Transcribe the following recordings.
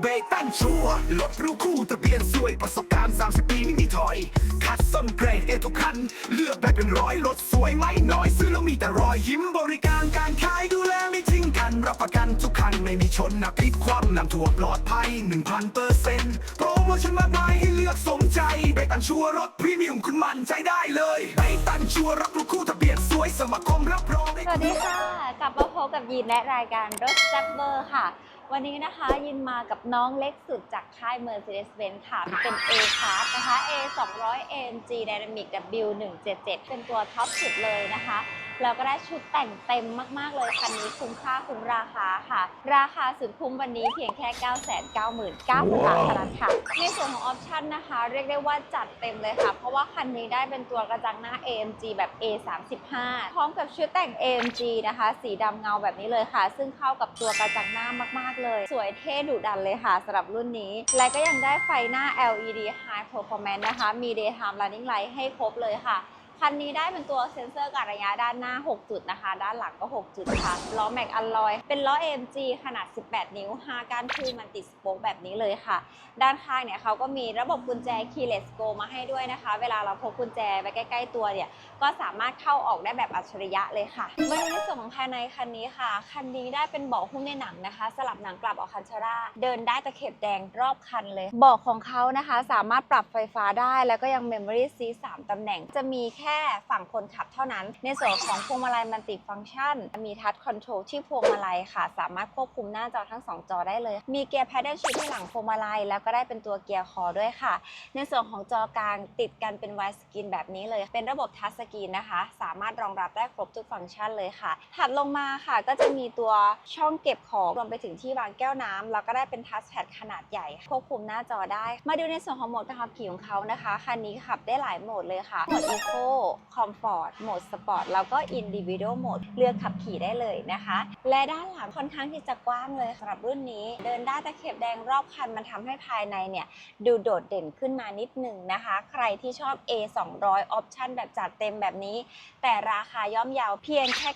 เบตันชัวร์รถรู้คู่ทะเบียนสวยประสบการณ์ 30 ปีไม่มีถอย คัดส้นเกรดเอทุกคัน เลือกได้เป็นร้อยรถสวยไม่น้อย ซื้อแล้วมีแต่รอยยิ้มบริการการขายดูแลไม่ทิ้งกัน รับประกันทุกคัน ไม่มีชนนะพลิกความนำถั่วปลอดภัย 1,000เปอร์เซ็นต์โปรโมชั่นมากมายให้เลือกสมใจเบตันชัวรถพรีเมียมคุณมั่นใจได้เลยเบตันชัวร์รับรู้คู่ทะเบียนสวยสมาคมรับรองสวัสดีค่ะ กลับมาพบกับยินและรายการรถแซ่บเบอร์ค่ะ วันนี้นะคะยินมากับน้องเล็กสุดจากค่าย Mercedes-Benz ค่ะ เป็น A Class นะคะ A 200 AMG Dynamic W 177เป็นตัวท็อปสุดเลยนะคะ แล้วก็ได้ชุดแต่งเต็มมาก ๆ เลยคันนี้คุ้มค่าคุ้มราคาค่ะ ราคาสุดคุ้มวันนี้เพียงแค่ 999,000บาทเท่านั้นค่ะ ในส่วนของออปชันนะคะ เรียกได้ว่าจัดเต็มเลยค่ะ เพราะว่าคันนี้ได้เป็นตัวกระจังหน้า AMG แบบ A35 พร้อมกับชุดแต่ง AMG นะคะ สีดำเงาแบบนี้เลยค่ะ ซึ่งเข้ากับตัวกระจังหน้ามาก ๆ เลย สวยเท่ดุดันเลยค่ะสำหรับรุ่นนี้ และก็ยังได้ไฟหน้า LED High Performance นะคะ มี Daytime Running Light ให้ครบเลยค่ะ คันนี้ได้เป็นตัวเซ็นเซอร์การระยะด้านหน้า 6 จุดนะคะ ด้านหลังก็ 6 จุดค่ะ ล้อแม็กอัลลอย เป็นล้อ AMG ขนาด 18 นิ้ว 5ก้านคู่มันติดสโป๊กแบบนี้เลยค่ะ ด้านข้างเนี่ยเขาก็มีระบบกุญแจ keyless go มาให้ด้วยนะคะ เวลาเราพกกุญแจไว้ใกล้ ๆ ตัวเนี่ย ก็สามารถเข้าออกได้แบบอัจฉริยะเลยค่ะมาดูในส่วนของภายในคันนี้ค่ะ คันนี้ได้เป็นเบาะหุ้มในหนังนะคะ สลับหนังกลับออกคันชาร่า เดินได้ตะเข็บแดงรอบคันเลย เบาะของเขานะคะ สามารถปรับไฟฟ้าได้ แล้วก็ยัง memory seat 3ตำแหน่ง จะมีแค่ค่ฝั่งคนขับเท่านั้น ในส่วนของพวงมาลัยมันติฟังก์ชัน มีทัชคอนโทรลที่พวงมาลัยค่ะ สามารถควบคุมหน้าจอทั้งสองจอได้เลย มีเกียร์ paddle shift ที่หลังพวงมาลัย แล้วก็ได้เป็นตัวเกียร์คอด้วยค่ะ ในส่วนของจอกลางติดกันเป็นไวสกรีนแบบนี้เลย เป็นระบบทัชสกรีนนะคะ สามารถรองรับได้ครบทุกฟังก์ชันเลยค่ะถัดลงมาค่ะ ก็จะมีตัวช่องเก็บของรวมไปถึงที่วางแก้วน้ำแล้วก็ได้เป็นทัชแพดขนาดใหญ่ควบคุมหน้าจอได้ มาดูในส่วนของโหมดการขับขี่ของเขานะคะคันนี้ขับได้หลายโหมดเลยค่ะโหมดอีโค Eco Comfort โหมด Sport แล้วก็ Individual Mode เลือกขับขี่ได้เลยนะคะ และด้านหลังค่อนข้างที่จะกว้างเลยสำหรับรุ่นนี้ เดินได้ตะเข็บแดงรอบคันมันทำให้ภายในเนี่ย ดูโดดเด่นขึ้นมานิดหนึ่งนะคะ ใครที่ชอบ A 200ออปชั่นแบบจัดเต็มแบบนี้ แต่ราคาย่อมเยาวเพียงแค่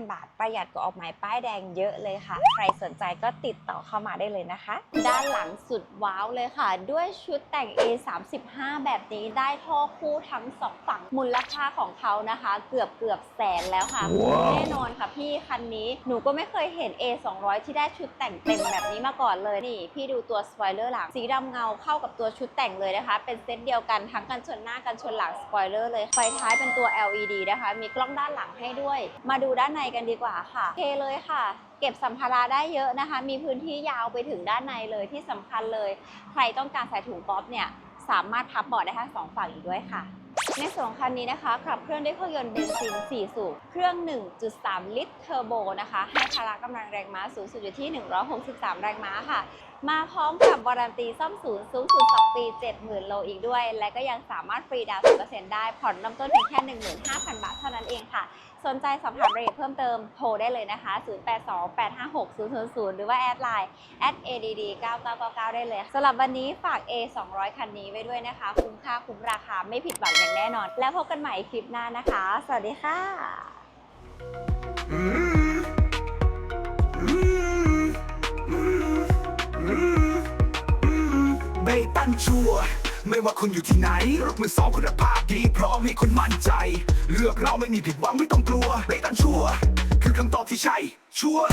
999,000 บาท ประหยัดกว่าออกหมายป้ายแดงเยอะเลยค่ะ ใครสนใจก็ติดต่อเข้ามาได้เลยนะคะ ด้านหลังสุดว้าวเลยค่ะ ด้วยชุดแต่ง A 35แบบนี้ได้ท่อคู่ทั้งสองฝั่งมูลค่าของเขานะคะ เกือบเกือบแสนแล้วค่ะว้าวแน่นอนค่ะพี่คันนี้หนูก็ไม่เคยเห็น A 200ที่ได้ชุดแต่งเต็มแบบนี้มาก่อนเลยนี่ พี่ดูตัวสปอยเลอร์หลัง สีดำเงาเข้ากับตัวชุดแต่งเลยนะคะ เป็นเซตเดียวกันทั้งกันชนหน้ากันชนหลังสปอยเลอร์เลยไฟท้ายเป็นตัว LED นะคะ มีกล้องด้านหลังให้ด้วย มาดูด้านในกันดีกว่าค่ะโอเคเลยค่ะเก็บสัมภาระได้เยอะนะคะ มีพื้นที่ยาวไปถึงด้านในเลยที่สำคัญเลย ใครต้องการใส่ถุงก๊อฟเนี่ย สามารถพับเบาะได้ทั้งสองฝั่งอีกด้วยค่ะ ในส่วนของคันนี้นะคะขับเคลื่อนด้วยเครื่องยนต์เบนซิน 4 สูบ เครื่อง 1.3 ลิตรเทอร์โบนะคะ ให้พละกำลังแรงม้าสูงสุดอยู่ที่ 163 แรงม้าค่ะ มาพร้อมกับวารันตีซ่อมศูนย์สูงสุด 2 ปี 70,000 โลอีกด้วย และก็ยังสามารถฟรีดาวน์10%ได้ ผ่อนเริ่มต้นเพียงแค่ 15,000 บาทเท่านั้นเองค่ะ สนใจสอบถามรายละเอียดเพิ่มเติมโทรได้เลยนะคะ 0828560000 หรือว่าแอดไลน์ @add9999 ได้เลยสำหรับวันนี้ฝาก A 200 คันนี้ไว้ด้วยนะคะ คุ้มค่าคุ้มราคาไม่ผิดหวังอย่างแน่นอน แล้วพบกันใหม่คลิปหน้านะคะ สวัสดีค่ะ ไม่ว่าคุณอยู่ที่ไหนรถมือสองคุณภาพดีพร้อมให้คุณมั่นใจ เลือกเราไม่มีผิดหวังไม่ต้องกลัวเบตันชัวคือคำตอบที่ใช่ชัวร์